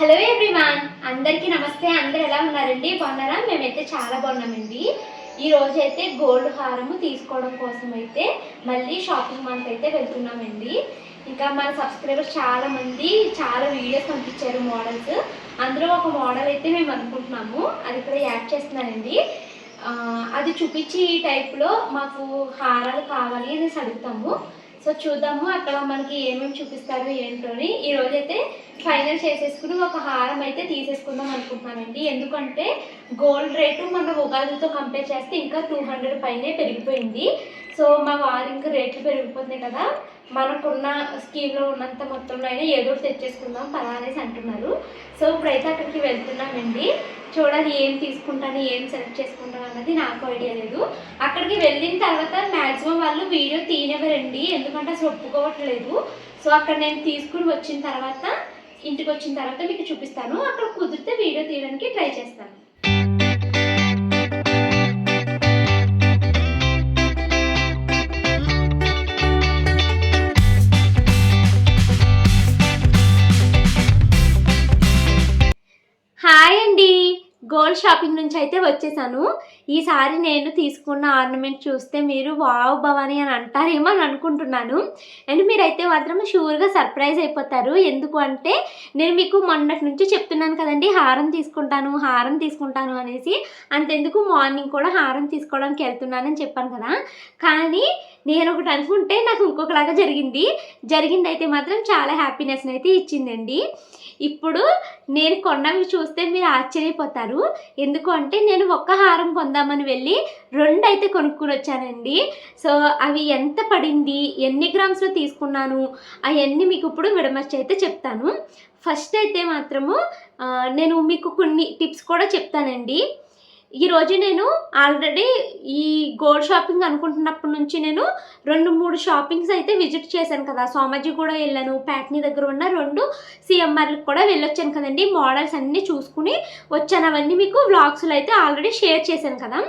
Hello everyone అందరికీ నమస్తే. అందరు ఎలా ఉన్నారండి? బాగున్నారా? మేమైతే చాలా బాగున్నామండి. ఈ రోజు అయితే గోల్డ్ హారము తీసుకోవడం కోసం అయితే మళ్ళీ షాపింగ్ మాల్కి అయితే వెళ్తున్నామండి. ఇంకా మన సబ్స్క్రైబర్స్ చాలా మంది చాలా వీడియోస్ పంపించారు మోడల్స్. అందులో ఒక మోడల్ అయితే మేము అనుకుంటున్నాము. అది ఇక్కడ యాడ్ చేస్తున్నానండి. అది చూపించి ఈ టైప్లో మాకు హారాలు కావాలి అనేసి అడుగుతాము. సో చూద్దాము అక్కడ మనకి ఏమేమి చూపిస్తారు ఏంటో అని ఈ రోజైతే ఫైనల్ చేసేసుకుని ఒక హారం అయితే తీసేసుకుందాం అనుకుంటున్నానండి. ఎందుకంటే గోల్డ్ రేటు మన ఉగాదితో కంపేర్ చేస్తే ఇంకా టూ హండ్రెడ్ పైనే పెరిగిపోయింది. సో మా వారు ఇంకా రేట్లు పెరిగిపోతున్నాయి కదా. మనకున్న స్కీమ్లో ఉన్నంత మొత్తంలో అయినా ఏదో తెచ్చేసుకుందాం పలా అనేసి అంటున్నారు. సో ఇప్పుడైతే అక్కడికి వెళ్తున్నామండి. చూడాలి ఏం తీసుకుంటాను ఏం సెలెక్ట్ చేసుకుంటాను అన్నది నాకు ఐడియా లేదు. అక్కడికి వెళ్ళిన తర్వాత మ్యాక్సిమం వాళ్ళు వీడియో తీయనివ్వరండి. ఎందుకంటే అసలు ఒప్పుకోవట్లేదు. సో అక్కడ నేను తీసుకుని వచ్చిన తర్వాత ఇంటికి వచ్చిన తర్వాత మీకు చూపిస్తాను. అక్కడ కుదిరితే వీడియో తీయడానికి ట్రై చేస్తాను. గోల్డ్ షాపింగ్ నుంచి అయితే వచ్చేసాను. ఈసారి నేను తీసుకున్న ఆర్నమెంట్ చూస్తే మీరు వావ్ భవాని అని అంటారేమో అని అనుకుంటున్నాను. అండ్ మీరైతే మాత్రం షూర్గా సర్ప్రైజ్ అయిపోతారు. ఎందుకు అంటే నేను మీకు మొన్నటి నుంచి చెప్తున్నాను కదండి హారం తీసుకుంటాను హారం తీసుకుంటాను అనేసి. అంతెందుకు మార్నింగ్ కూడా హారం తీసుకోవడానికి వెళ్తున్నానని చెప్పాను కదా. కానీ నేను ఒకటి అనుకుంటే నాకు ఇంకొకలాగా జరిగింది. జరిగింది అయితే మాత్రం చాలా హ్యాపీనెస్ని అయితే ఇచ్చిందండి. ఇప్పుడు నేను కొన్నవి చూస్తే మీరు ఆశ్చర్యపోతారు. ఎందుకు అంటే నేను ఒక్క హారం కొందామని వెళ్ళి రెండు అయితే కొనుక్కుని వచ్చానండి. సో అవి ఎంత పడింది? ఎన్ని గ్రామ్స్లో తీసుకున్నాను? అవన్నీ మీకు ఇప్పుడు విడమర్చి అయితే చెప్తాను. ఫస్ట్ అయితే మాత్రము నేను మీకు కొన్ని టిప్స్ కూడా చెప్తానండి. ఈరోజు నేను ఆల్రెడీ ఈ గోల్డ్ షాపింగ్ అనుకుంటున్నప్పటి నుంచి నేను రెండు మూడు షాపింగ్స్ అయితే విజిట్ చేశాను కదా. సోమాజీ కూడా వెళ్ళాను ప్యాట్నీ దగ్గర ఉన్న రెండు సిఎంఆర్లకు కూడా వెళ్ళొచ్చాను కదండి. మోడల్స్ అన్నీ చూసుకుని వచ్చాను. అవన్నీ మీకు వ్లాగ్స్లో అయితే ఆల్రెడీ షేర్ చేశాను కదా.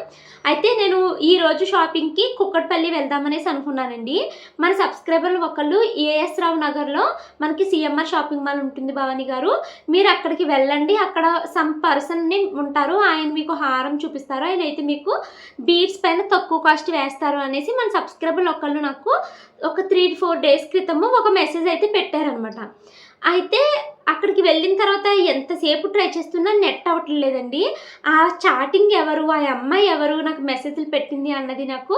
అయితే నేను ఈరోజు షాపింగ్కి కుక్కట్పల్లి వెళ్దామనేసి అనుకున్నానండి. మన సబ్స్క్రైబర్లు ఒకళ్ళు ఏఎస్ రావు నగర్లో మనకి సిఎంఆర్ షాపింగ్ మాల్ ఉంటుంది భవాని గారు. మీరు అక్కడికి వెళ్ళండి. అక్కడ సమ్ పర్సన్ని ఉంటారు. ఆయన మీకు హారం చూపిస్తారు? ఆయన అయితే మీకు బీడ్స్ పైన తక్కువ కాస్ట్ వేస్తారు అనేసి మన సబ్స్క్రైబర్లు ఒకళ్ళు నాకు ఒక త్రీ ఫోర్ డేస్ క్రితము ఒక మెసేజ్ అయితే పెట్టారనమాట అయితే అక్కడికి వెళ్ళిన తర్వాత ఎంతసేపు ట్రై చేస్తున్నా నెట్ అవ్వట్లేదండి. ఆ చాటింగ్ ఎవరు ఆ అమ్మాయి ఎవరు నాకు మెసేజ్లు పెట్టింది అన్నది నాకు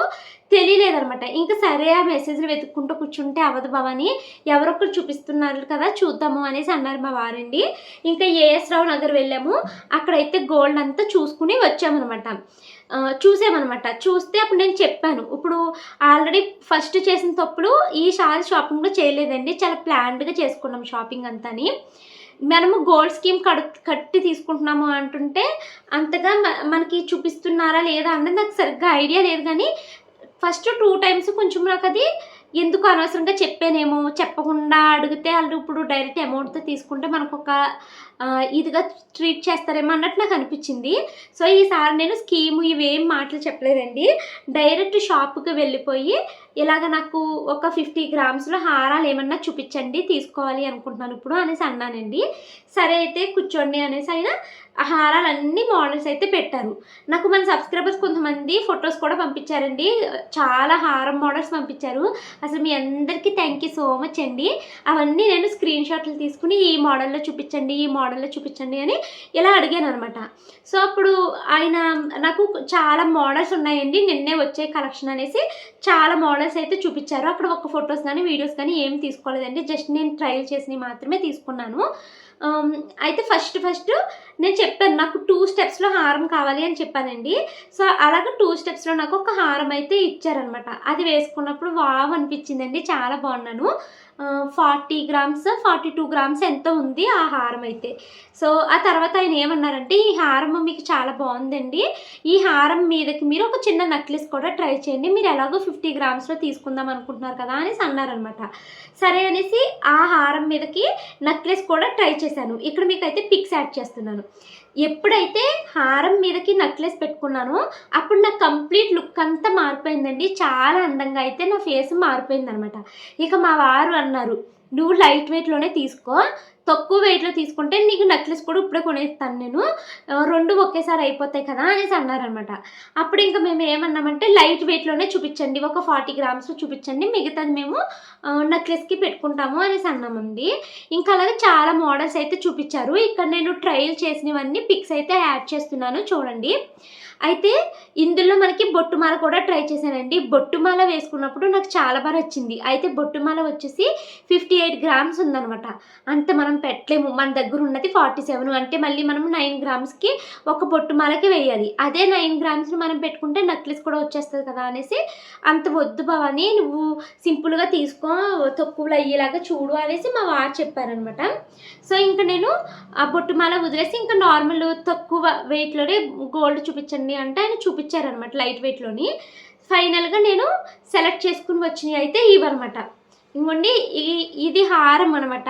తెలియలేదనమాట ఇంకా సరే ఆ మెసేజ్లు వెతుక్కుంటూ కూర్చుంటే అవదు భవని ఎవరొకరు చూపిస్తున్నారు కదా చూద్దాము అనేసి అన్నారు మా వారండి. ఇంకా ఏఎస్ రావు నగర్ వెళ్ళాము. అక్కడైతే గోల్డ్ అంతా చూసుకుని వచ్చామన్నమాట. చూసామన్నమాట. చూస్తే అప్పుడు నేను చెప్పాను. ఇప్పుడు ఆల్రెడీ ఫస్ట్ చేసిన తప్పుడు ఈ సారి షాపింగ్లో చేయలేదండి. చాలా ప్లాన్డ్గా చేసుకున్నాం షాపింగ్ అంతాని. మనము గోల్డ్ స్కీమ్ కడు కట్టి తీసుకుంటున్నాము అంటుంటే అంతగా మనకి చూపిస్తున్నారా లేదా అన్నది నాకు సరిగ్గా ఐడియా లేదు. కానీ ఫస్ట్ టూ టైమ్స్ కొంచెం నాకు అది ఎందుకు అనవసరంగా చెప్పానేమో? చెప్పకుండా అడిగితే వాళ్ళు ఇప్పుడు డైరెక్ట్ అమౌంట్తో తీసుకుంటే మనకు ఒక ఇదిగా ట్రీట్ చేస్తారేమో అన్నట్టు నాకు అనిపించింది. సో ఈసారి నేను స్కీము ఇవేం మాటలు చెప్పలేదండి. డైరెక్ట్ షాప్కి వెళ్ళిపోయి ఇలాగ నాకు ఒక ఫిఫ్టీ గ్రామ్స్లో హారాలు ఏమన్నా చూపించండి తీసుకోవాలి అనుకుంటున్నాను ఇప్పుడు అనేసి అన్నానండి. సరే అయితే కూర్చోండి అనేసి అయినా హారాలన్నీ మోడల్స్ అయితే పెట్టారు. నాకు మన సబ్స్క్రైబర్స్ కొంతమంది ఫొటోస్ కూడా పంపించారండి. చాలా హారం మోడల్స్ పంపించారు. అసలు మీ అందరికీ థ్యాంక్ యూ సో మచ్ అండి. అవన్నీ నేను స్క్రీన్ షాట్లు తీసుకుని ఈ మోడల్లో చూపించండి ఈ మోడల్లో చూపించండి అని ఇలా అడిగాను అనమాట సో అప్పుడు ఆయన నాకు చాలా మోడల్స్ ఉన్నాయండి. నిన్నే వచ్చే కలెక్షన్ అనేసి చాలా మోడల్స్ అయితే చూపించారు. అక్కడ ఒక ఫొటోస్ కానీ వీడియోస్ కానీ ఏం తీసుకోలేదండి. జస్ట్ నేను ట్రయల్ చేసినవి మాత్రమే తీసుకున్నాను. Um, అయితే ఫస్ట్ ఫస్ట్ నేను చెప్పాను నాకు టూ స్టెప్స్లో హారం కావాలి అని చెప్పానండి. సో అలాగే టూ స్టెప్స్లో నాకు ఒక హారం అయితే ఇచ్చారనమాట అది వేసుకున్నప్పుడు వావ్ అనిపించిందండి చాలా బాగున్నాను. Forty grams forty two grams ఎంత ఉంది ఆ హారం అయితే. సో ఆ తర్వాత ఆయన ఏమన్నారంటే ఈ హారం మీకు చాలా బాగుందండి. ఈ హారం మీదకి మీరు ఒక చిన్న నెక్లెస్ కూడా ట్రై చేయండి. మీరు ఎలాగో ఫిఫ్టీ గ్రామ్స్లో తీసుకుందాం అనుకుంటున్నారు కదా అనేసి అన్నారనమాట సరే అనేసి ఆ హారం మీదకి నెక్లెస్ కూడా ట్రై చేశాను. ఇక్కడ మీకు అయితే పిక్స్ యాడ్ చేస్తున్నాను. ఎప్పుడైతే హారం మీదకి నెక్లెస్ పెట్టుకున్నానో అప్పుడు నా కంప్లీట్ లుక్ అంతా మారిపోయిందండి. చాలా అందంగా అయితే నా ఫేస్ మారిపోయింది అనమాట ఇక మా వారు అన్నారు. నువ్వు లైట్ వెయిట్లోనే తీసుకో. తక్కువ వెయిట్లో తీసుకుంటే నీకు నెక్లెస్ కూడా ఇప్పుడే కొనేస్తాను నేను. రెండు ఒకేసారి అయిపోతాయి కదా అనేసి అన్నారనమాట అప్పుడు ఇంకా మేము ఏమన్నామంటే లైట్ వెయిట్లోనే చూపించండి ఒక ఫార్టీ గ్రామ్స్ చూపించండి మిగతాది మేము నెక్లెస్కి పెట్టుకుంటాము అనేసి అన్నామండి. ఇంకా అలాగే చాలా మోడల్స్ అయితే చూపించారు. ఇక్కడ నేను ట్రయల్ చేసినవన్నీ పిక్స్ అయితే యాడ్ చేస్తున్నాను చూడండి. అయితే ఇందులో మనకి బొట్టుమాల కూడా ట్రై చేశానండి. బొట్టుమాల వేసుకున్నప్పుడు నాకు చాలా బాగా నచ్చింది. అయితే బొట్టుమాల వచ్చేసి ఫిఫ్టీ ఎయిట్ గ్రామ్స్ ఉందనమాట అంత మనం పెట్టలేము. మన దగ్గర ఉన్నది ఫార్టీ సెవెన్ అంటే మళ్ళీ మనం నైన్ గ్రామ్స్కి ఒక బొట్టుమాలకి వేయాలి. అదే నైన్ గ్రామ్స్ని మనం పెట్టుకుంటే నెక్లెస్ కూడా వచ్చేస్తుంది కదా అనేసి అంత వద్దు భవాని నువ్వు సింపుల్గా తీసుకో తక్కువలో అయ్యేలాగా చూడు అనేసి మా వారు చెప్పారనమాట సో ఇంకా నేను ఆ బొట్టుమాల వదిలేసి ఇంకా నార్మల్ తక్కువ వెయిట్లోనే గోల్డ్ చూపించండి అంటే ఆయన చూపించారనమాట లైట్ వెయిట్లోని ఫైనల్గా నేను సెలెక్ట్ చేసుకుని వచ్చినవి అయితే ఇవన్నమాట. ఇంకోండి ఈ ఇది హారం అనమాట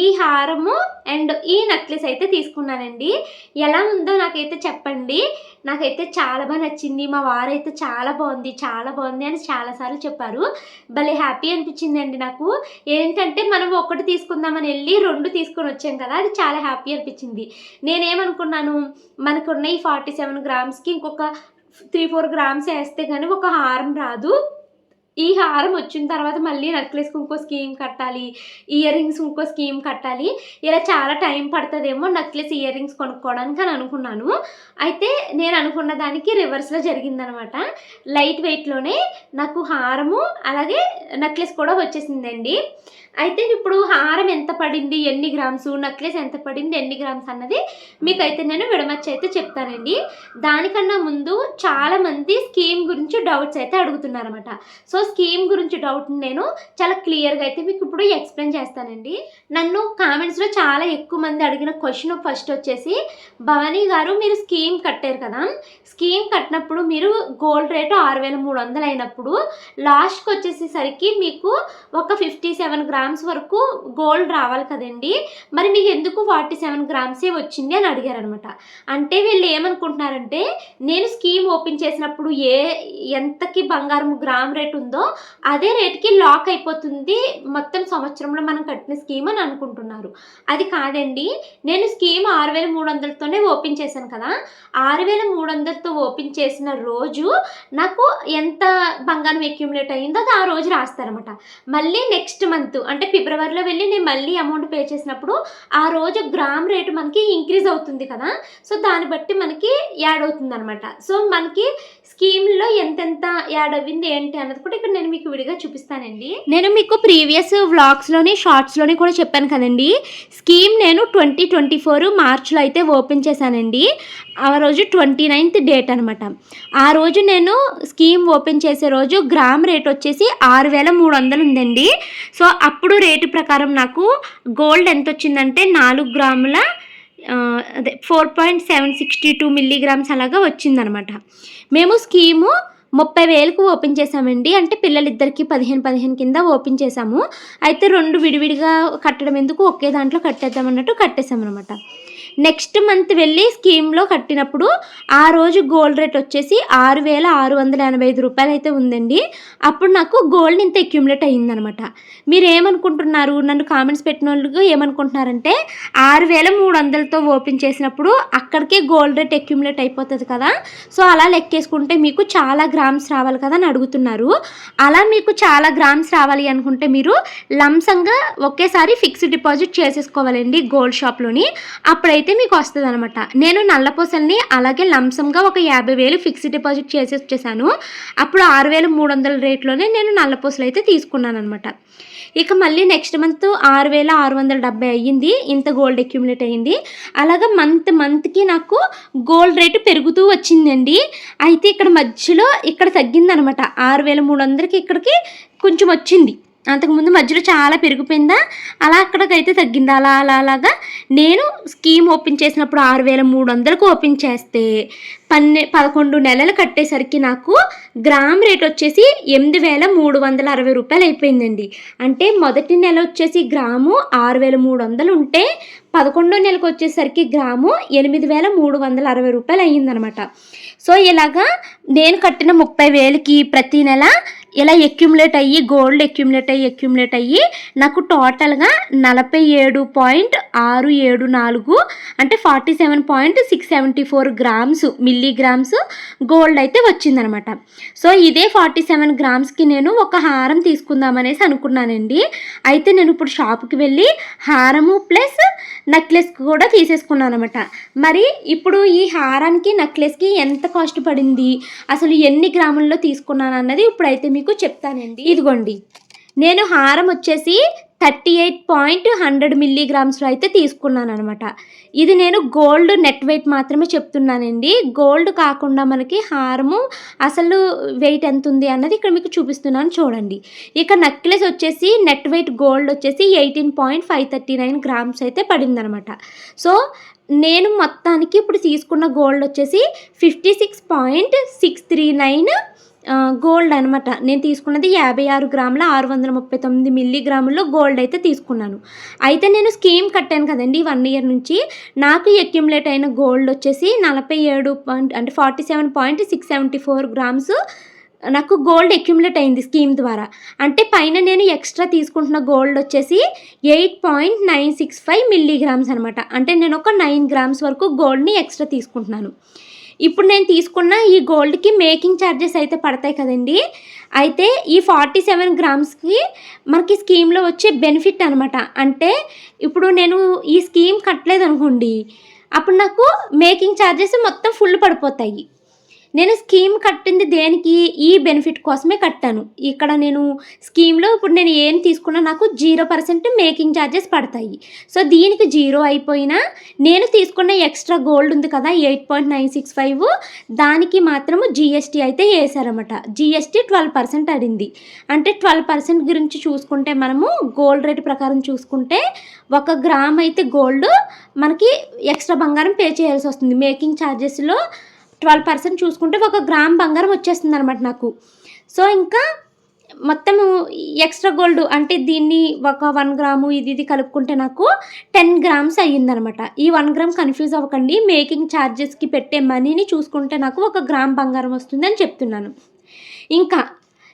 ఈ హారము అండ్ ఈ నెక్లెస్ అయితే తీసుకున్నానండి. ఎలా ఉందో నాకైతే చెప్పండి. నాకైతే చాలా బాగా నచ్చింది. మా వారైతే చాలా బాగుంది చాలా బాగుంది అని చాలాసార్లు చెప్పారు. భలే హ్యాపీ అనిపించిందండి నాకు. ఏంటంటే మనం ఒకటి తీసుకుందామని వెళ్ళి రెండు తీసుకొని వచ్చాం కదా అది చాలా హ్యాపీ అనిపించింది. నేనేమనుకున్నాను మనకున్న ఈ ఫార్టీ సెవెన్ గ్రామ్స్కి ఇంకొక త్రీ ఫోర్ గ్రామ్స్ వేస్తే కానీ ఒక హారం రాదు. ఈ హారం వచ్చిన తర్వాత మళ్ళీ నెక్లెస్కి ఇంకో స్కీమ్ కట్టాలి ఇయర్ రింగ్స్ ఇంకో స్కీమ్ కట్టాలి. ఇలా చాలా టైం పడుతుందేమో నెక్లెస్ ఇయర్ రింగ్స్ కొనుక్కోవడానికి అని అనుకున్నాను. అయితే నేను అనుకున్న దానికి రివర్స్లో జరిగిందనమాట. లైట్ వెయిట్లోనే నాకు హారము అలాగే నెక్లెస్ కూడా వచ్చేసిందండి. అయితే ఇప్పుడు హారం ఎంత పడింది ఎన్ని గ్రామ్స్ నెక్లెస్ ఎంత పడింది ఎన్ని గ్రామ్స్ అన్నది మీకైతే నేను విడమచ్చి అయితే చెప్తానండి. దానికన్నా ముందు చాలామంది స్కీమ్ గురించి డౌట్స్ అయితే అడుగుతున్నారన్నమాట. సో స్కీమ్ గురించి డౌట్ నేను చాలా క్లియర్గా అయితే మీకు ఇప్పుడు ఎక్స్ప్లెయిన్ చేస్తానండి. నన్ను కామెంట్స్లో చాలా ఎక్కువ మంది అడిగిన క్వశ్చన్ ఫస్ట్ వచ్చేసి భవానీ గారు మీరు స్కీమ్ కట్టారు కదా స్కీమ్ కట్టినప్పుడు మీరు గోల్డ్ రేటు ఆరు వేల మూడు వందలు అయినప్పుడు లాస్ట్కి వచ్చేసేసరికి మీకు ఒక ఫిఫ్టీ సెవెన్ గ్రామ్స్ వరకు గోల్డ్ రావాలి కదండి. మరి మీకు ఎందుకు ఫార్టీ సెవెన్ గ్రామ్సే వచ్చింది అని అడిగారనమాట. అంటే వీళ్ళు ఏమనుకుంటున్నారంటే నేను స్కీమ్ ఓపెన్ చేసినప్పుడు ఏ ఎంతకి బంగారం గ్రామ్ రేట్ ఉంది అదే రేట్కి లాక్ అయిపోతుంది మొత్తం సంవత్సరంలో మనం కట్టిన స్కీమ్ అని అనుకుంటున్నారు. అది కాదండి నేను స్కీమ్ ఆరు వేల మూడు వందలతోనే ఓపెన్ చేశాను కదా. ఆరు వేల మూడు వందలతో ఓపెన్ చేసిన రోజు నాకు ఎంత బంగారం అక్యుములేట్ అయిందో అది ఆ రోజు రాస్తారనమాట మళ్ళీ నెక్స్ట్ మంత్ అంటే ఫిబ్రవరిలో వెళ్ళి నేను మళ్ళీ అమౌంట్ పే చేసినప్పుడు ఆ రోజు గ్రామ్ రేటు మనకి ఇంక్రీజ్ అవుతుంది కదా. సో దాన్ని బట్టి మనకి యాడ్ అవుతుంది అనమాట సో మనకి స్కీమ్లో ఎంతెంత యాడ్ అవ్వింది ఏంటి అన్నది కూడా ఇప్పుడు నేను మీకు విడిగా చూపిస్తానండి. నేను మీకు ప్రీవియస్ వ్లాగ్స్లోని షార్ట్స్లోని కూడా చెప్పాను కదండి. స్కీమ్ నేను ట్వంటీ ట్వంటీ ఫోర్ మార్చ్లో అయితే ఓపెన్ చేశానండి. ఆ రోజు ట్వంటీ నైన్త్ డేట్ అనమాట ఆ రోజు నేను స్కీమ్ ఓపెన్ చేసే రోజు గ్రామ్ రేట్ వచ్చేసి ఆరు వేల మూడు వందలు ఉందండి. సో అప్పుడు రేటు ప్రకారం నాకు గోల్డ్ ఎంత వచ్చిందంటే నాలుగు గ్రాముల అదే four point seven sixty two milligrams అలాగా వచ్చిందనమాట మేము స్కీము ముప్పై వేలకు ఓపెన్ చేసామండి అంటే పిల్లలిద్దరికి పదిహేను పదిహేను కింద ఓపెన్ చేసాము అయితే రెండు విడివిడిగా కట్టడం ఎందుకు ఒకే దాంట్లో కట్టేద్దాం అన్నట్టు కట్టేసామన్నమాట నెక్స్ట్ మంత్ వెళ్ళి స్కీమ్లో కట్టినప్పుడు ఆ రోజు గోల్డ్ రేట్ వచ్చేసి ఆరు వేల ఆరు వందల ఎనభై ఐదు రూపాయలు అయితే ఉందండి. అప్పుడు నాకు గోల్డ్ ఇంత అక్యుములేట్ అయ్యిందనమాట. మీరు ఏమనుకుంటున్నారు నన్ను కామెంట్స్ పెట్టిన వాళ్ళు ఏమనుకుంటున్నారంటే ఆరు వేల మూడు వందలతో ఓపెన్ చేసినప్పుడు అక్కడికే గోల్డ్ రేట్ అక్యుములేట్ అయిపోతుంది కదా. సో అలా లెక్కేసుకుంటే మీకు చాలా గ్రామ్స్ రావాలి కదా అని అడుగుతున్నారు. అలా మీకు చాలా గ్రామ్స్ రావాలి అనుకుంటే మీరు లంసంగా ఒకేసారి ఫిక్స్డ్ డిపాజిట్ చేసేసుకోవాలండి గోల్డ్ షాప్లోని. అప్పుడైతే అయితే మీకు వస్తుంది అనమాట నేను నల్లపూసల్ని అలాగే లంసంగా ఒక యాభై వేలు ఫిక్స్డ్ డిపాజిట్ చేసి వచ్చేసాను. అప్పుడు ఆరు వేల మూడు వందల రేట్లోనే నేను నల్లపూసలు అయితే తీసుకున్నాను అనమాట ఇక మళ్ళీ నెక్స్ట్ మంత్ ఆరు వేల ఆరు వందల డెబ్బై అయ్యింది. ఇంత గోల్డ్ అక్యుమిలేట్ అయ్యింది. అలాగా మంత్ మంత్కి నాకు గోల్డ్ రేటు పెరుగుతూ వచ్చిందండి. అయితే ఇక్కడ మధ్యలో ఇక్కడ తగ్గిందనమాట ఆరు వేల మూడు వందలకి ఇక్కడికి కొంచెం వచ్చింది. అంతకుముందు మధ్యలో చాలా పెరిగిపోయిందా? అలా అక్కడికైతే తగ్గింది? అలా అలా అలాగా? నేను స్కీమ్ ఓపెన్ చేసినప్పుడు ఆరు వేల మూడు వందలకు ఓపెన్ చేస్తే పన్నె పదకొండు నెలలు కట్టేసరికి నాకు గ్రామ్ రేట్ వచ్చేసి ఎనిమిది వేల మూడు వందల అరవై రూపాయలు అయిపోయిందండి. అంటే మొదటి నెల వచ్చేసి గ్రాము ఆరు వేల మూడు వందలు ఉంటే పదకొండో నెలకు వచ్చేసరికి గ్రాము ఎనిమిది వేల మూడు వందల అరవై రూపాయలు అయ్యిందనమాట. సో ఇలాగా నేను కట్టిన ముప్పై వేలకి ప్రతి నెల ఇలా ఎక్యుములేట్ అయ్యి గోల్డ్ ఎక్యుములేట్ అయ్యి ఎక్యుములేట్ అయ్యి నాకు టోటల్గా నలభై ఏడు పాయింట్ ఆరు ఏడు నాలుగు అంటే forty seven point six seventy four grams milligrams gold అయితే వచ్చిందనమాట. సో ఇదే ఫార్టీ సెవెన్ గ్రామ్స్కి నేను ఒక హారం తీసుకుందామనేసి అనుకున్నానండి. అయితే నేను ఇప్పుడు షాప్కి వెళ్ళి హారము ప్లస్ నెక్లెస్ కూడా తీసేసుకున్నాను అనమాట మరి ఇప్పుడు ఈ హారానికి నెక్లెస్కి ఎంత కాస్ట్ పడింది? అసలు ఎన్ని గ్రాముల్లో తీసుకున్నాను అన్నది ఇప్పుడైతే మీకు చెప్తానండి. ఇదిగోండి. నేను హారం వచ్చేసి థర్టీ ఎయిట్ పాయింట్ హండ్రెడ్ మిల్లీగ్రామ్స్లో అయితే తీసుకున్నాను అనమాట ఇది నేను గోల్డ్ నెట్ వెయిట్ మాత్రమే చెప్తున్నానండి. గోల్డ్ కాకుండా మనకి హారము అసలు వెయిట్ ఎంత ఉంది అన్నది ఇక్కడ మీకు చూపిస్తున్నాను చూడండి. ఇక నెక్లెస్ వచ్చేసి నెట్ వెయిట్ గోల్డ్ వచ్చేసి eighteen point five thirty nine grams అయితే పడిందనమాట సో నేను మొత్తానికి ఇప్పుడు తీసుకున్న గోల్డ్ వచ్చేసి fifty six point six three nine gold అనమాట నేను తీసుకున్నది యాభై ఆరు గ్రాముల ఆరు వందల ముప్పై తొమ్మిది మిల్లీగ్రాముల్లో గోల్డ్ అయితే తీసుకున్నాను. అయితే నేను స్కీమ్ కట్టాను కదండి వన్ ఇయర్ నుంచి. నాకు అక్యుములేట్ అయిన గోల్డ్ వచ్చేసి నలభై ఏడు పాయింట్ అంటే forty seven point six seventy four grams నాకు గోల్డ్ అక్యుములేట్ అయింది స్కీమ్ ద్వారా. అంటే పైన నేను ఎక్స్ట్రా తీసుకుంటున్న గోల్డ్ వచ్చేసి eight point nine six five milligrams అనమాట అంటే నేను ఒక నైన్ గ్రామ్స్ వరకు గోల్డ్ని ఎక్స్ట్రా తీసుకుంటున్నాను. ఇప్పుడు నేను తీసుకున్న ఈ గోల్డ్కి మేకింగ్ ఛార్జెస్ అయితే పడతాయి కదండి. అయితే ఈ ఫార్టీ సెవెన్ గ్రామ్స్కి మనకి స్కీమ్లో వచ్చే బెనిఫిట్ అనమాట అంటే ఇప్పుడు నేను ఈ స్కీమ్ కట్టలేదు అనుకోండి అప్పుడు నాకు మేకింగ్ ఛార్జెస్ మొత్తం ఫుల్ పడిపోతాయి. నేను స్కీమ్ కట్టింది దేనికి? ఈ బెనిఫిట్ కోసమే కట్టాను. ఇక్కడ నేను స్కీమ్లో ఇప్పుడు నేను ఏం తీసుకున్నా నాకు జీరో పర్సెంట్ మేకింగ్ ఛార్జెస్ పడతాయి. సో దీనికి జీరో అయిపోయినా నేను తీసుకున్న ఎక్స్ట్రా గోల్డ్ ఉంది కదా eight point nine six five దానికి మాత్రము జిఎస్టీ అయితే వేసారన్నమాట జిఎస్టీ ట్వెల్వ్ పర్సెంట్ అడింది. అంటే ట్వెల్వ్ పర్సెంట్ గురించి చూసుకుంటే మనము గోల్డ్ రేట్ ప్రకారం చూసుకుంటే ఒక గ్రామ్ అయితే గోల్డ్ మనకి ఎక్స్ట్రా బంగారం పే చేయాల్సి వస్తుంది. మేకింగ్ ఛార్జెస్లో ట్వెల్వ్ పర్సెంట్ చూసుకుంటే ఒక గ్రామ్ బంగారం వచ్చేస్తుంది అనమాట నాకు. సో ఇంకా మొత్తము ఎక్స్ట్రా గోల్డ్ అంటే దీన్ని ఒక వన్ గ్రాము ఇది ఇది కలుపుకుంటే నాకు టెన్ గ్రామ్స్ అయ్యిందనమాట ఈ వన్ గ్రామ్ కన్ఫ్యూజ్ అవ్వకండి మేకింగ్ ఛార్జెస్కి పెట్టే మనీని చూసుకుంటే నాకు ఒక గ్రామ్ బంగారం వస్తుందని చెప్తున్నాను. ఇంకా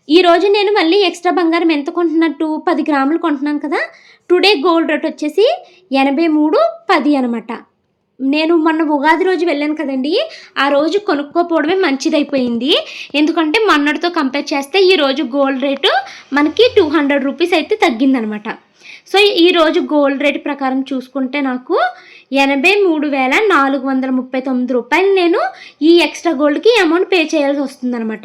ఈరోజు నేను మళ్ళీ ఎక్స్ట్రా బంగారం ఎంత కొంటున్నట్టు పది గ్రాములు కొంటున్నాను కదా. టుడే గోల్డ్ రేట్ వచ్చేసి ఎనభై మూడు పది అనమాట నేను మొన్న ఉగాది రోజు వెళ్ళాను కదండి. ఆ రోజు కొనుక్కోపోవడమే మంచిదైపోయింది. ఎందుకంటే మొన్నటితో కంపేర్ చేస్తే ఈ రోజు గోల్డ్ రేటు మనకి టూ హండ్రెడ్ రూపీస్ అయితే తగ్గిందనమాట. సో ఈ రోజు గోల్డ్ రేట్ ప్రకారం చూసుకుంటే నాకు ఎనభై మూడు వేల నాలుగు వందల ముప్పై తొమ్మిది రూపాయలు నేను ఈ ఎక్స్ట్రా గోల్డ్కి అమౌంట్ పే చేయాల్సి వస్తుందన్నమాట.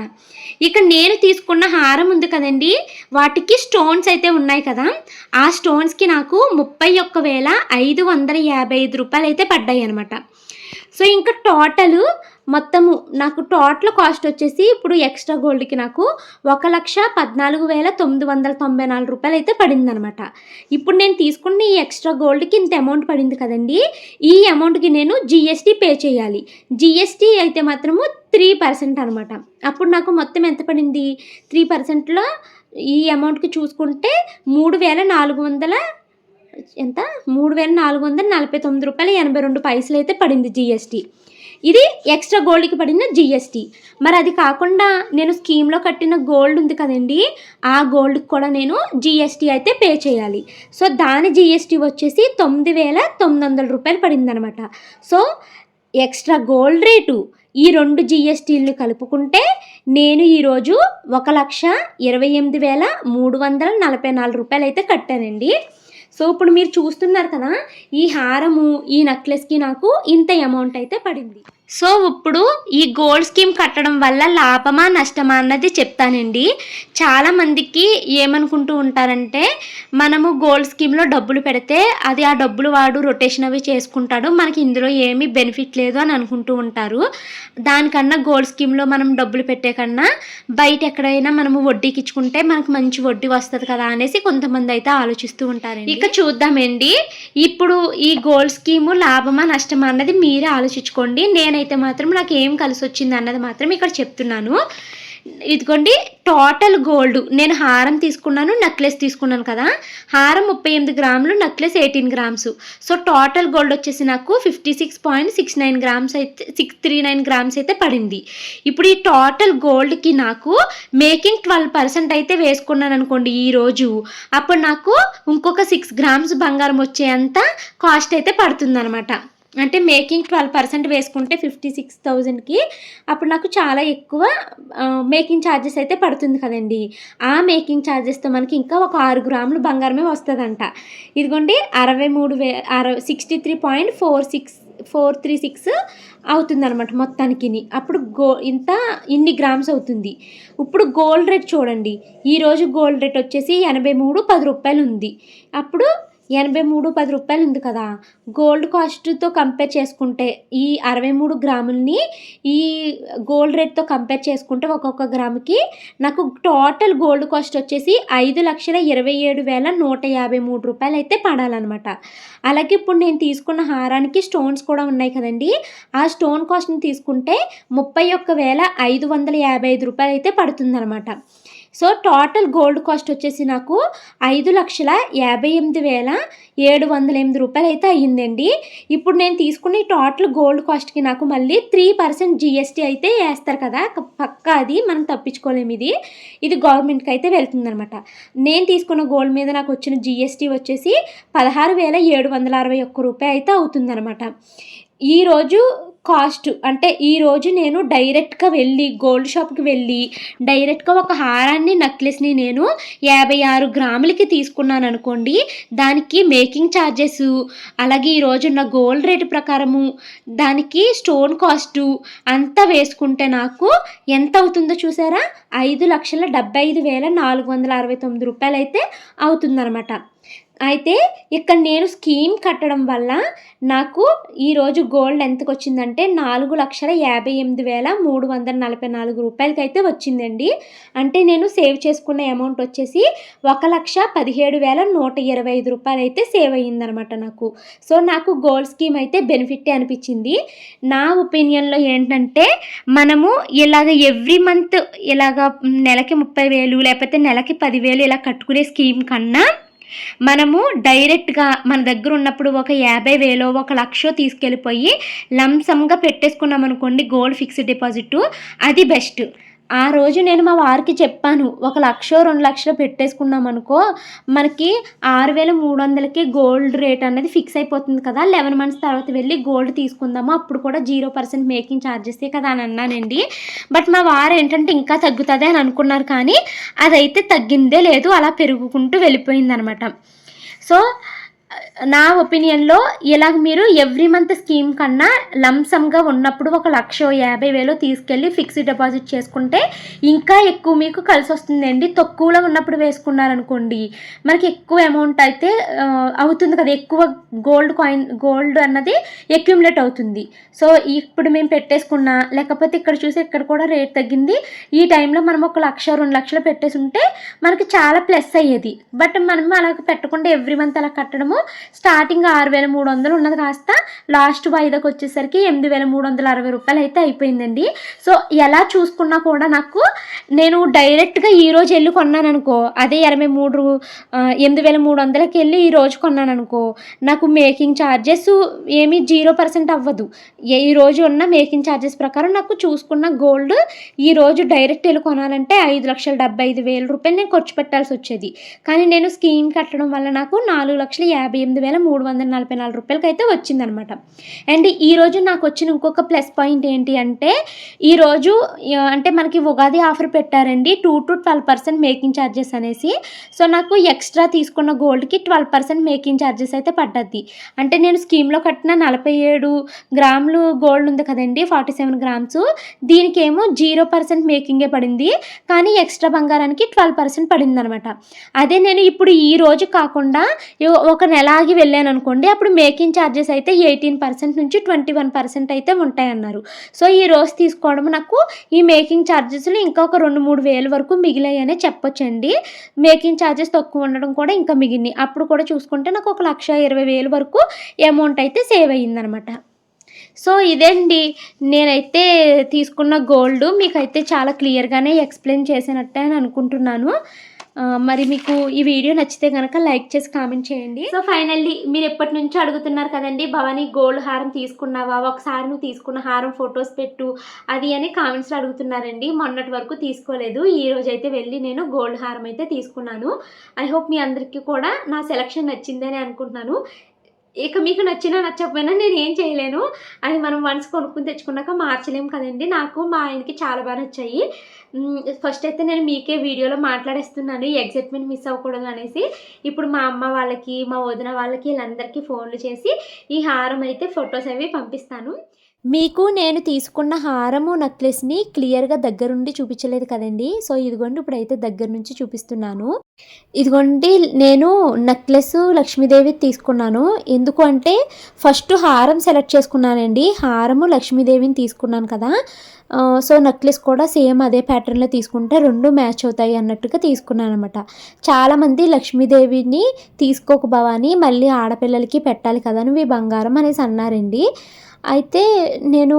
ఇక నేను తీసుకున్న హారం ఉంది కదండి వాటికి స్టోన్స్ అయితే ఉన్నాయి కదా ఆ స్టోన్స్కి నాకు ముప్పై ఒక్క వేల ఐదు వందల యాభై ఐదు రూపాయలు అయితే పడ్డాయి అనమాట సో ఇంకా టోటల్ మొత్తము నాకు టోటల్ కాస్ట్ వచ్చేసి ఇప్పుడు ఎక్స్ట్రా గోల్డ్కి నాకు ఒక లక్ష పద్నాలుగు వేల తొమ్మిది వందల తొంభై నాలుగు రూపాయలు అయితే పడిందనమాట ఇప్పుడు నేను తీసుకున్న ఈ ఎక్స్ట్రా గోల్డ్కి ఇంత అమౌంట్ పడింది కదండి ఈ అమౌంట్కి నేను జిఎస్టీ పే చేయాలి. జిఎస్టీ అయితే మాత్రము త్రీ పర్సెంట్ అనమాట అప్పుడు నాకు మొత్తం ఎంత పడింది? త్రీ పర్సెంట్లో ఈ అమౌంట్కి చూసుకుంటే మూడు వేల నాలుగు వందల ఎంత? మూడు వేల నాలుగు వందల నలభై తొమ్మిది రూపాయల ఎనభై రెండు పైసలు అయితే పడింది జిఎస్టీ ఇది ఎక్స్ట్రా గోల్డ్కి పడిన జిఎస్టీ మరి అది కాకుండా నేను స్కీమ్లో కట్టిన గోల్డ్ ఉంది కదండి ఆ గోల్డ్కి కూడా నేను జిఎస్టీ అయితే పే చేయాలి. సో దాని జిఎస్టీ వచ్చేసి తొమ్మిది వేల తొమ్మిది వందల రూపాయలు పడిందనమాట. సో ఎక్స్ట్రా గోల్డ్ రేటు ఈ రెండు జిఎస్టీలను కలుపుకుంటే నేను ఈరోజు ఒక లక్ష ఇరవై ఎనిమిది వేల మూడు వందల నలభై నాలుగు రూపాయలు అయితే కట్టానండి. సో ఇప్పుడు మీరు చూస్తున్నారు కదా ఈ హారము ఈ నెక్లెస్కి నాకు ఇంత అమౌంట్ అయితే పడింది. సో ఇప్పుడు ఈ గోల్డ్ స్కీమ్ కట్టడం వల్ల లాభమా నష్టమా అన్నది చెప్తానండి. చాలామందికి ఏమనుకుంటూ ఉంటారంటే మనము గోల్డ్ స్కీమ్లో డబ్బులు పెడితే అది ఆ డబ్బులు వాడు రొటేషన్ అవి చేసుకుంటాడు మనకి ఇందులో ఏమీ బెనిఫిట్ లేదు అని అనుకుంటూ ఉంటారు. దానికన్నా గోల్డ్ స్కీమ్లో మనం డబ్బులు పెట్టే కన్నా బయట ఎక్కడైనా మనము వడ్డీకి ఇచ్చుకుంటే మనకు మంచి వడ్డీ వస్తుంది కదా అనేసి కొంతమంది అయితే ఆలోచిస్తూ ఉంటారు ఇక చూద్దామండి. ఇప్పుడు ఈ గోల్డ్ స్కీము లాభమా నష్టమా అన్నది మీరే ఆలోచించుకోండి. నేను అయితే మాత్రం నాకు ఏం కలిసి వచ్చింది అన్నది మాత్రం ఇక్కడ చెప్తున్నాను. ఇదిగోండి టోటల్ గోల్డ్ నేను హారం తీసుకున్నాను నెక్లెస్ తీసుకున్నాను కదా. హారం ముప్పై ఎనిమిది గ్రాములు necklace eighteen grams so total gold వచ్చేసి నాకు fifty six point six nine grams అయితే సిక్స్ త్రీ నైన్ గ్రామ్స్ అయితే పడింది. ఇప్పుడు ఈ టోటల్ గోల్డ్కి నాకు మేకింగ్ ట్వెల్వ్ పర్సెంట్ అయితే వేసుకున్నాను అనుకోండి ఈరోజు అప్పుడు నాకు ఇంకొక సిక్స్ గ్రామ్స్ బంగారం వచ్చేంత కాస్ట్ అయితే పడుతుంది అంటే మేకింగ్ ట్వెల్వ్ పర్సెంట్ వేసుకుంటే ఫిఫ్టీ సిక్స్ థౌజండ్కి అప్పుడు నాకు చాలా ఎక్కువ మేకింగ్ ఛార్జెస్ అయితే పడుతుంది కదండి. ఆ మేకింగ్ ఛార్జెస్తో మనకి ఇంకా ఒక ఆరు గ్రాములు బంగారమే వస్తుందంట. ఇదిగోండి అరవై మూడు వే అరవై sixty three point four six four three six అవుతుంది అనమాట మొత్తానికి అప్పుడు గో ఇంత ఇన్ని గ్రామ్స్ అవుతుంది. ఇప్పుడు గోల్డ్ రేట్ చూడండి. ఈరోజు గోల్డ్ రేట్ వచ్చేసి ఎనభై మూడు పది రూపాయలు ఉంది అప్పుడు ఎనభై మూడు పది రూపాయలు ఉంది కదా. గోల్డ్ కాస్ట్తో కంపేర్ చేసుకుంటే ఈ అరవై మూడు గ్రాములని ఈ గోల్డ్ రేట్తో కంపేర్ చేసుకుంటే ఒక్కొక్క గ్రాముకి నాకు టోటల్ గోల్డ్ కాస్ట్ వచ్చేసి ఐదు లక్షల ఇరవై ఏడు వేల నూట యాభై మూడు రూపాయలు అయితే పడాలన్నమాట. అలాగే ఇప్పుడు నేను తీసుకున్న హారానికి స్టోన్స్ కూడా ఉన్నాయి కదండి. ఆ స్టోన్ కాస్ట్ని తీసుకుంటే ముప్పై ఒక్క వేల ఐదు వందల యాభై ఐదు రూపాయలు అయితే పడుతుందన్నమాట. సో టోటల్ గోల్డ్ కాస్ట్ వచ్చేసి నాకు ఐదు లక్షల యాభై ఎనిమిది వేల ఏడు వందల ఎనిమిది రూపాయలు అయితే అయ్యిందండి. ఇప్పుడు నేను తీసుకున్న టోటల్ గోల్డ్ కాస్ట్కి నాకు మళ్ళీ త్రీ పర్సెంట్ జిఎస్టీ అయితే వేస్తారు కదా పక్కా అది మనం తప్పించుకోలేము ఇది. ఇది గవర్నమెంట్కి అయితే వెళ్తుందనమాట నేను తీసుకున్న గోల్డ్ మీద నాకు వచ్చిన జిఎస్టీ వచ్చేసి పదహారు వేల ఏడు వందల అరవై ఒక్క రూపాయి అయితే అవుతుందనమాట ఈరోజు కాస్ట్. అంటే ఈరోజు నేను డైరెక్ట్గా వెళ్ళి గోల్డ్ షాప్కి వెళ్ళి డైరెక్ట్గా ఒక హారాన్ని నెక్లెస్ని నేను యాభై ఆరు గ్రాములకి తీసుకున్నాను అనుకోండి దానికి మేకింగ్ ఛార్జెస్ అలాగే ఈరోజు ఉన్న గోల్డ్ రేటు ప్రకారము దానికి స్టోన్ కాస్టు అంతా వేసుకుంటే నాకు ఎంత అవుతుందో చూసారా? ఐదు లక్షల డెబ్బై ఐదు వేల నాలుగు వందల అరవై తొమ్మిది రూపాయలు అయితే అవుతుందన్నమాట. అయితే ఇక్కడ నేను స్కీమ్ కట్టడం వల్ల నాకు ఈరోజు గోల్డ్ ఎంతకు వచ్చిందంటే నాలుగు లక్షల యాభై ఎనిమిది వేల మూడు వందల నలభై నాలుగు రూపాయలకి అయితే వచ్చిందండి. అంటే నేను సేవ్ చేసుకున్న అమౌంట్ వచ్చేసి ఒక లక్ష పదిహేడు వేల నూట ఇరవై ఐదు రూపాయలు అయితే సేవ్ అయ్యిందనమాట నాకు. సో నాకు గోల్డ్ స్కీమ్ అయితే బెనిఫిట్ అనిపించింది. నా ఒపీనియన్లో ఏంటంటే మనము ఇలాగ ఎవ్రీ మంత్ ఇలాగ నెలకి ముప్పై వేలు లేకపోతే నెలకి పదివేలు ఇలా కట్టుకునే స్కీమ్ కన్నా మనము డైరెక్ట్గా మన దగ్గర ఉన్నప్పుడు ఒక యాభై వేలో ఒక లక్ష తీసుకెళ్ళిపోయి లంసమ్గా పెట్టేసుకున్నాం అనుకోండి గోల్డ్ ఫిక్స్డ్ డిపాజిట్ అది బెస్ట్. ఆ రోజు నేను మా వారికి చెప్పాను ఒక లక్ష రెండు లక్షలు పెట్టేసుకున్నాం అనుకో మనకి ఆరు వేల మూడు వందలకి గోల్డ్ రేట్ అనేది ఫిక్స్ అయిపోతుంది కదా లెవెన్ మంత్స్ తర్వాత వెళ్ళి గోల్డ్ తీసుకుందాము అప్పుడు కూడా జీరో పర్సెంట్ మేకింగ్ ఛార్జెసే కదా అని అన్నానండి. బట్ మా వారు ఏంటంటే ఇంకా తగ్గుతుంది అని అనుకున్నారు కానీ అదైతే తగ్గిందే లేదు అలా పెరుగుకుంటూ వెళ్ళిపోయింది అనమాట సో నా ఒపీనియన్లో ఇలాగ మీరు ఎవ్రీ మంత్ స్కీమ్ కన్నా లంసమ్గా ఉన్నప్పుడు ఒక లక్ష యాభై వేలు తీసుకెళ్ళి ఫిక్స్డ్ డిపాజిట్ చేసుకుంటే ఇంకా ఎక్కువ మీకు కలిసి వస్తుందండి తక్కువలో ఉన్నప్పుడు వేసుకున్నారనుకోండి మనకి ఎక్కువ అమౌంట్ అయితే అవుతుంది కదా. ఎక్కువ గోల్డ్ కాయిన్ గోల్డ్ అన్నది అక్యుములేట్ అవుతుంది. సో ఇప్పుడు మేము పెట్టేసుకున్నా లేకపోతే ఇక్కడ చూసి ఇక్కడ కూడా రేట్ తగ్గింది. ఈ టైంలో మనం ఒక లక్ష రెండు లక్షలు పెట్టేసి ఉంటే మనకి చాలా ప్లస్ అయ్యేది. బట్ మనం అలా పెట్టకుండా ఎవ్రీ మంత్ అలా కట్టడము స్టార్టింగ్ ఆరు వేల మూడు వందలు ఉన్నది కాస్త లాస్ట్ వాయిదాకి వచ్చేసరికి ఎనిమిది వేల మూడు వందల అరవై రూపాయలు అయితే అయిపోయిందండి. సో ఎలా చూసుకున్నా కూడా నాకు నేను డైరెక్ట్గా ఈరోజు వెళ్ళి కొన్నాను అనుకో అదే ఇరవై మూడు ఎనిమిది వేల మూడు వందలకి వెళ్ళి ఈ రోజు కొన్నాను అనుకో నాకు మేకింగ్ ఛార్జెస్ ఏమీ జీరో పర్సెంట్ అవ్వదు. ఈ రోజు ఉన్న మేకింగ్ ఛార్జెస్ ప్రకారం నాకు చూసుకున్న గోల్డ్ ఈ రోజు డైరెక్ట్ వెళ్ళి కొనాలంటే ఐదు లక్షల డెబ్బై ఐదు వేల రూపాయలు నేను ఖర్చు పెట్టాల్సి వచ్చేది. కానీ నేను స్కీమ్ కట్టడం వల్ల నాకు నాలుగు లక్షల యాభై ఎనిమిది వేల మూడు వందల నలభై నాలుగు రూపాయలకి అయితే వచ్చిందనమాట. అండ్ ఈరోజు నాకు వచ్చిన ఇంకొక ప్లస్ పాయింట్ ఏంటి అంటే ఈరోజు అంటే మనకి ఉగాది ఆఫర్ పెట్టారండి two to twelve percent making charges అనేసి. సో నాకు ఎక్స్ట్రా తీసుకున్న గోల్డ్కి ట్వెల్వ్ పర్సెంట్ మేకింగ్ ఛార్జెస్ అయితే పడ్డది. అంటే నేను స్కీమ్లో కట్టిన నలభై ఏడు గ్రాములు గోల్డ్ ఉంది కదండి ఫార్టీ సెవెన్ గ్రామ్స్. దీనికేమో జీరో పర్సెంట్ మేకింగే పడింది కానీ ఎక్స్ట్రా బంగారానికి ట్వెల్వ్ పర్సెంట్ పడింది అనమాట అదే నేను ఇప్పుడు ఈ రోజు కాకుండా ఒక నెల ఆగి వెళ్ళాను అనుకోండి అప్పుడు మేకింగ్ ఛార్జెస్ అయితే ఎయిటీన్ పర్సెంట్ నుంచి ట్వంటీ వన్ పర్సెంట్ అయితే ఉంటాయన్నారు. సో ఈ రోజు తీసుకోవడం నాకు ఈ మేకింగ్ ఛార్జెస్లు ఇంకా ఒక రెండు మూడు వేల వరకు మిగిలాయనే చెప్పొచ్చండి. మేకింగ్ ఛార్జెస్ తక్కువ ఉండడం కూడా ఇంకా మిగిలినాయి. అప్పుడు కూడా చూసుకుంటే నాకు ఒక లక్ష ఇరవై వేలు వరకు అమౌంట్ అయితే సేవ్ అయ్యిందనమాట. సో ఇదండి నేనైతే తీసుకున్న గోల్డ్ మీకైతే చాలా క్లియర్గానే ఎక్స్ప్లెయిన్ చేసినట్టే అని అనుకుంటున్నాను. మరి మీకు ఈ వీడియో నచ్చితే కనుక లైక్ చేసి కామెంట్ చేయండి. సో ఫైనల్లీ మీరు ఎప్పటి నుంచో అడుగుతున్నారు కదండి భవానీ గోల్డ్ హారం తీసుకున్నావా ఒకసారి నువ్వు తీసుకున్న హారం ఫొటోస్ పెట్టు అది అని కామెంట్స్లో అడుగుతున్నారండి. మొన్నటి వరకు తీసుకోలేదు ఈ రోజు అయితే వెళ్ళి నేను గోల్డ్ హారం అయితే తీసుకున్నాను. ఐ హోప్ మీ అందరికీ కూడా నా సెలక్షన్ నచ్చిందని అనుకుంటున్నాను. ఇక మీకు నచ్చినా నచ్చకపోయినా నేను ఏం చేయలేను. అది మనం వన్స్ కొనుక్కుని తెచ్చుకున్నాక మార్చలేము కదండి. నాకు మా ఆయనకి చాలా బాగా నచ్చాయి. ఫస్ట్ అయితే నేను మీకే వీడియోలో మాట్లాడేస్తున్నాను. ఎగ్జైట్మెంట్ మిస్ అవ్వకూడదు అనేసి. ఇప్పుడు మా అమ్మ వాళ్ళకి మా వదిన వాళ్ళకి వీళ్ళందరికీ ఫోన్లు చేసి ఈ హారం అయితే ఫొటోస్ అవి పంపిస్తాను. మీకు నేను తీసుకున్న హారము నెక్లెస్ని క్లియర్గా దగ్గరుండి చూపించలేదు కదండి. సో ఇదిగోండి ఇప్పుడైతే దగ్గర నుంచి చూపిస్తున్నాను. ఇదిగోండి నేను నెక్లెస్ లక్ష్మీదేవి తీసుకున్నాను. ఎందుకు అంటే ఫస్ట్ హారం సెలెక్ట్ చేసుకున్నానండి. హారము లక్ష్మీదేవిని తీసుకున్నాను కదా. సో నెక్లెస్ కూడా సేమ్ అదే ప్యాటర్న్లో తీసుకుంటే రెండు మ్యాచ్ అవుతాయి అన్నట్టుగా తీసుకున్నాను అనమాట చాలామంది లక్ష్మీదేవిని తీసుకోక భవాని మళ్ళీ ఆడపిల్లలకి పెట్టాలి కదా నువ్వు బంగారం అనేసి అన్నారండి. అయితే నేను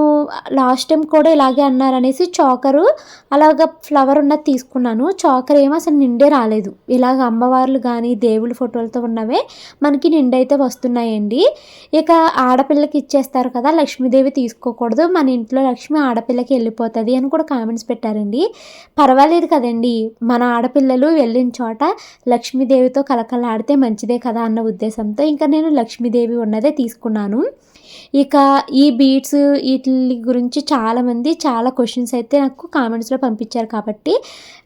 లాస్ట్ టైం కూడా ఇలాగే అన్నారనేసి చాకరు అలాగ ఫ్లవర్ ఉన్నది తీసుకున్నాను. చాకర్ ఏమో అసలు నిండే రాలేదు. ఇలాగ అమ్మవార్లు కానీ దేవుళ్ళ ఫోటోలతో ఉన్నవే మనకి నిండైతే వస్తున్నాయండి. ఇక ఆడపిల్లకి ఇచ్చేస్తారు కదా లక్ష్మీదేవి తీసుకోకూడదు. మన ఇంట్లో లక్ష్మి ఆడపిల్లకి వెళ్ళిపోతుంది అని కూడా కామెంట్స్ పెట్టారండి. పర్వాలేదు కదండి. మన ఆడపిల్లలు వెళ్ళిన చోట లక్ష్మీదేవితో కలకలాడితే మంచిదే కదా అన్న ఉద్దేశంతో ఇంకా నేను లక్ష్మీదేవి ఉన్నదే తీసుకున్నాను. ఇక ఈ బీట్స్ వీటి గురించి చాలామంది చాలా క్వశ్చన్స్ అయితే నాకు కామెంట్స్లో పంపించారు కాబట్టి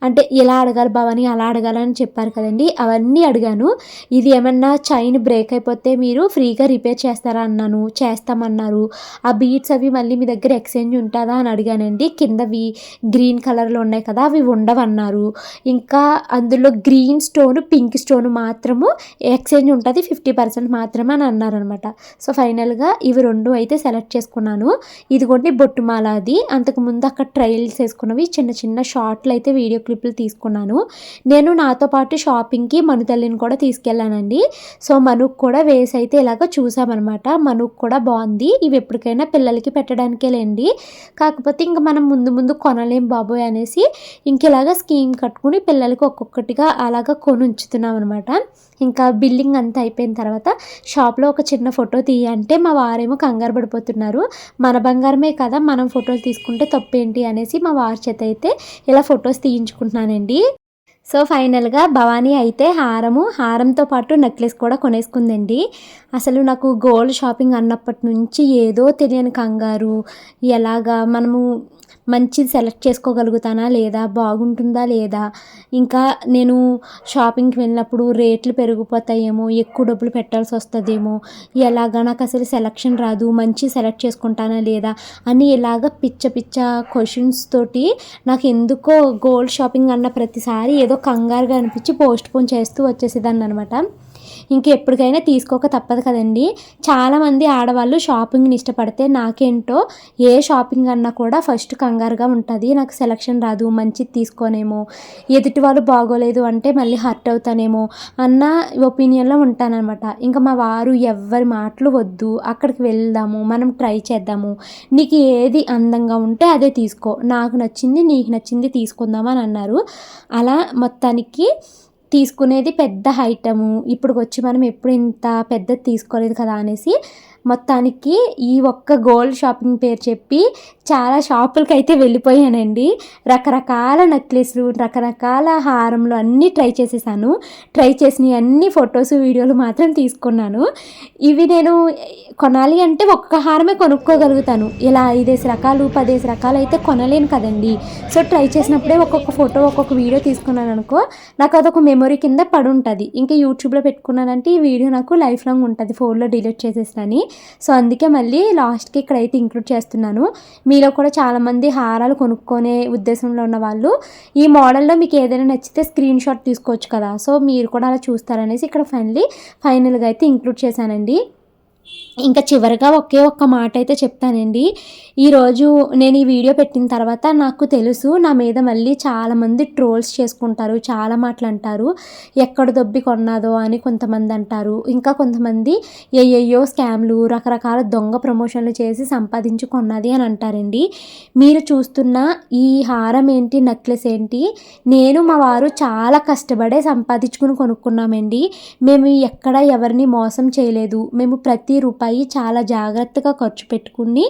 అంటే ఇలా అడగాలి భవాని అలా అడగాలని చెప్పారు కదండి. అవన్నీ అడిగాను. ఇది ఏమన్నా చైన్ బ్రేక్ అయిపోతే మీరు ఫ్రీగా రిపేర్ చేస్తారా అన్నాను. చేస్తామన్నారు. ఆ బీట్స్ అవి మళ్ళీ మీ దగ్గర ఎక్స్చేంజ్ ఉంటుందా అని అడిగానండి. కిందవి గ్రీన్ కలర్లో ఉన్నాయి కదా అవి ఉండవన్నారు. ఇంకా అందులో గ్రీన్ స్టోన్ పింక్ స్టోన్ మాత్రము ఎక్స్చేంజ్ ఉంటుంది ఫిఫ్టీ పర్సెంట్ మాత్రమే అని అన్నారనమాట. సో ఫైనల్గా ఇవి రెండు అయితే సెలెక్ట్ చేసుకున్నాను. ఇదిగోండి బొట్టుమాల అది. అంతకుముందు అక్కడ ట్రయల్స్ వేసుకున్నవి చిన్న చిన్న షార్ట్లు అయితే వీడియో క్లిప్లు తీసుకున్నాను. నేను నాతో పాటు షాపింగ్కి మనుతల్లిని కూడా తీసుకెళ్ళానండి. సో మనుకు కూడా వేసి అయితే ఇలాగ చూసామన్నమాట. మనుకు కూడా బాగుంది. ఇవి ఎప్పటికైనా పిల్లలకి పెట్టడానికే లేండి. కాకపోతే ఇంకా మనం ముందు ముందు కొనలేం బాబోయ్ అనేసి ఇంక ఇలాగ స్కీమ్ కట్టుకుని పిల్లలకి ఒక్కొక్కటిగా అలాగ కొని ఉంచుతున్నాం అనమాట ఇంకా బిల్లింగ్ అంతా అయిపోయిన తర్వాత షాప్లో ఒక చిన్న ఫోటో తీయంటే మా వారేమో కంగారు పడిపోతున్నారు. మన బంగారమే కదా మనం ఫోటోలు తీసుకుంటే తప్పేంటి అనేసి మా వారి చేత అయితే ఇలా ఫొటోస్ తీయించుకుంటున్నానండి. సో ఫైనల్గా భవానీ అయితే హారము హారంతో పాటు నెక్లెస్ కూడా కొనేసుకుందండి. అసలు నాకు గోల్డ్ షాపింగ్ అన్నప్పటి నుంచి ఏదో తెలియని కంగారు ఎలాగా మనము మంచిది సెలెక్ట్ చేసుకోగలుగుతానా లేదా? బాగుంటుందా లేదా? ఇంకా నేను షాపింగ్కి వెళ్ళినప్పుడు రేట్లు పెరిగిపోతాయేమో ఎక్కువ డబ్బులు పెట్టాల్సి వస్తుందేమో ఎలాగా నాకు అసలు సెలక్షన్ రాదు మంచి సెలెక్ట్ చేసుకుంటానా లేదా అని ఇలాగ పిచ్చ పిచ్చ క్వశ్చన్స్ తోటి నాకు ఎందుకో గోల్డ్ షాపింగ్ అన్న ప్రతిసారి ఏదో కంగారుగా అనిపించి పోస్ట్ పోన్ చేస్తూ వచ్చేసేదాన్ని అనమాట ఇంకెప్పటికైనా తీసుకోక తప్పదు కదండి. చాలామంది ఆడవాళ్ళు షాపింగ్ని ఇష్టపడితే నాకేంటో ఏ షాపింగ్ అన్నా కూడా ఫస్ట్ కంగారుగా ఉంటుంది. నాకు సెలక్షన్ రాదు మంచిది తీసుకోనేమో ఎదుటి వాళ్ళు బాగోలేదు అంటే మళ్ళీ హర్ట్ అవుతానేమో అన్న ఒపీనియన్లో ఉంటానన్నమాట. ఇంకా మా వారు ఎవ్వరి మాటలు వద్దు అక్కడికి వెళ్దాము మనం ట్రై చేద్దాము. నీకు ఏది అందంగా ఉంటే అదే తీసుకో. నాకు నచ్చింది నీకు నచ్చింది తీసుకుందాం అని అన్నారు. అలా మొత్తానికి తీసుకునేది పెద్ద ఐటము ఇప్పుడు వచ్చి మనం ఎప్పుడు ఇంత పెద్దది తీసుకోలేదు కదా అనేసి మొత్తానికి ఈ ఒక్క గోల్డ్ షాపింగ్ పేరు చెప్పి చాలా షాపులకి అయితే వెళ్ళిపోయానండి. రకరకాల నెక్లెస్లు రకరకాల హారంలు అన్నీ ట్రై చేసేసాను. ట్రై చేసిన అన్ని ఫొటోస్ వీడియోలు మాత్రం తీసుకున్నాను. ఇవి నేను కొనాలి అంటే ఒక్క హారమే కొనుక్కోగలుగుతాను. ఇలా ఐదేసి రకాలు పదేసి రకాలు అయితే కొనలేను కదండి. సో ట్రై చేసినప్పుడే ఒక్కొక్క ఫోటో ఒక్కొక్క వీడియో తీసుకున్నాను అనుకో నాకు అదొక మెమొరీ కింద పడి ఉంటుంది ఇంకా యూట్యూబ్లో పెట్టుకున్నానంటే ఈ వీడియో నాకు లైఫ్ లాంగ్ ఉంటుంది ఫోన్లో డిలీట్ చేసేసినని. సో అందుకే మళ్ళీ లాస్ట్కి ఇక్కడైతే ఇంక్లూడ్ చేస్తున్నాను. మీలో కూడా చాలామంది హారాలు కొనుక్కునే ఉద్దేశంలో ఉన్న వాళ్ళు ఈ మోడల్లో మీకు ఏదైనా నచ్చితే స్క్రీన్ షాట్ తీసుకోవచ్చు కదా. సో మీరు కూడా అలా చూస్తారనేసి ఇక్కడ ఫైనలీ ఫైనల్గా అయితే ఇంక్లూడ్ చేశానండి. ఇంకా చివరిగా ఒకే ఒక్క మాట అయితే చెప్తానండి. ఈరోజు నేను ఈ వీడియో పెట్టిన తర్వాత నాకు తెలుసు నా మీద మళ్ళీ చాలామంది ట్రోల్స్ చేసుకుంటారు చాలా మాటలు అంటారు ఎక్కడ దొబ్బి కొన్నాదో అని కొంతమంది అంటారు. ఇంకా కొంతమంది ఏయయ్యో స్కామ్లు రకరకాల దొంగ ప్రమోషన్లు చేసి సంపాదించి కొన్నది అని అంటారండి. మీరు చూస్తున్న ఈ హారం ఏంటి నెక్లెస్ ఏంటి నేను మా వారు చాలా కష్టపడే సంపాదించుకుని కొనుక్కున్నామండి. మేము ఎక్కడ ఎవరిని మోసం చేయలేదు. మేము ప్రతి రూపాయి చాలా జాగ్రత్తగా ఖర్చు పెట్టుకుని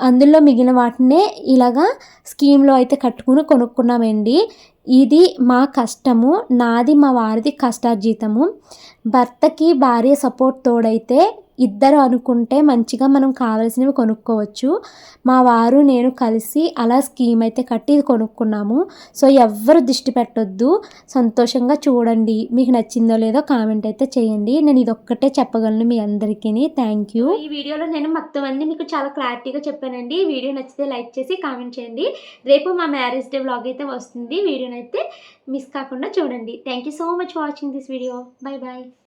అందులో మిగిలిన వాటినే ఇలాగా స్కీమ్లో అయితే కట్టుకుని కొనుక్కున్నామండి. ఇది మా కష్టము నాది మా వారిది కష్టార్జితము. భర్తకి భార్య సపోర్ట్ తోడైతే ఇద్దరు అనుకుంటే మంచిగా మనం కావాల్సినవి కొనుక్కోవచ్చు. మా వారు నేను కలిసి అలా స్కీమ్ అయితే కట్టి ఇది కొనుక్కున్నాము. సో ఎవ్వరు దిష్టి పెట్టొద్దు. సంతోషంగా చూడండి. మీకు నచ్చిందో లేదో కామెంట్ అయితే చేయండి. నేను ఇది ఒక్కటే చెప్పగలను మీ అందరికీ థ్యాంక్ యూ. ఈ వీడియోలో నేను మొత్తం అన్ని మీకు చాలా క్లారిటీగా చెప్పానండి. ఈ వీడియో నచ్చితే లైక్ చేసి కామెంట్ చేయండి. రేపు మా మ్యారేజ్ డే వ్లాగ్ అయితే వస్తుంది. వీడియోనైతే మిస్ కాకుండా చూడండి. Thank you so much watching this video. Bye bye